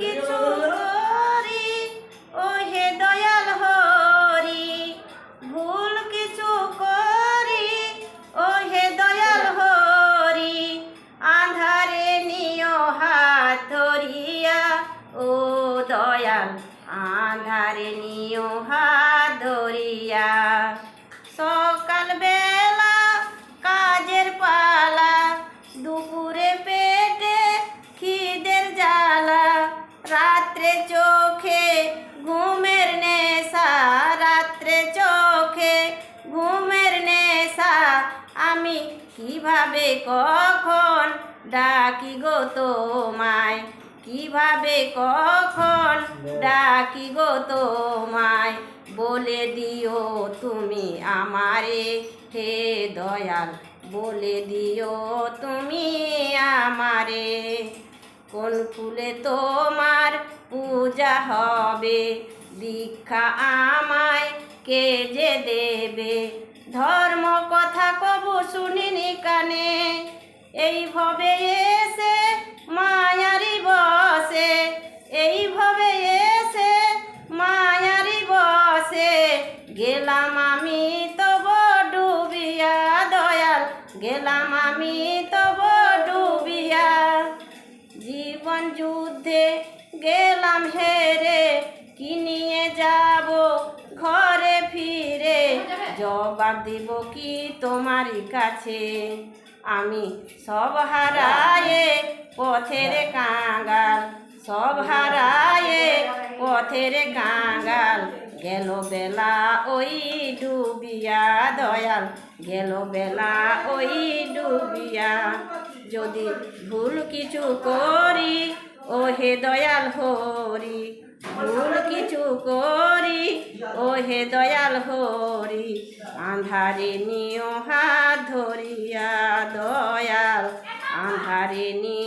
কিছু করি ও হে দয়াল হরি, ভুল কিছু করি ও হে দয়াল হরি আধারে নিয় হাত ধরিয়া, ও দয়াল আধারে নিয় হাত ধরিয়া, সকাল বেলা রাত্রে চোখে, ঘুমের নেশা, রাত্রে চোখে, ঘুমের নেশা। আমি কীভাবে কখন ডাকি গো তোমায়? কীভাবে কখন ডাকি গো তোমায়? বলে দিও তুমি আমারে, হে দয়াল, বলে দিও তুমি আমারে। কোন ফুলে তোমার পূজা হবে। দীক্ষা আমায় কে যে দেবে? ধর্ম কথা কবু শুনিনি কানে। এই ভবে এসে মায়ারি বসে। এই ভবে এসে মায়ারি বসে। গেলাম আমি তব ডুবিয়া দয়াল। গেলাম আমি তব গেলাম হেরে কি নিয়ে যাব ঘরে ফিরে? জবাব দিব কি তোমারই কাছে? আমি সব হারায়ে পথের কাঙ্গাল সব হারায়ে পথের কাঙ্গাল। গেল বেলা ওই ডুবিয়া দয়াল। গেল বেলা ওই ডুবিয়া। যদি ভুল কিছু করি ও হে দয়াল হরি। ভুল কিছু করি ও হে দয়াল হরি। আন্ধারে নিয় হাত ধরিয়া দয়াল। আন্ধারে নিয়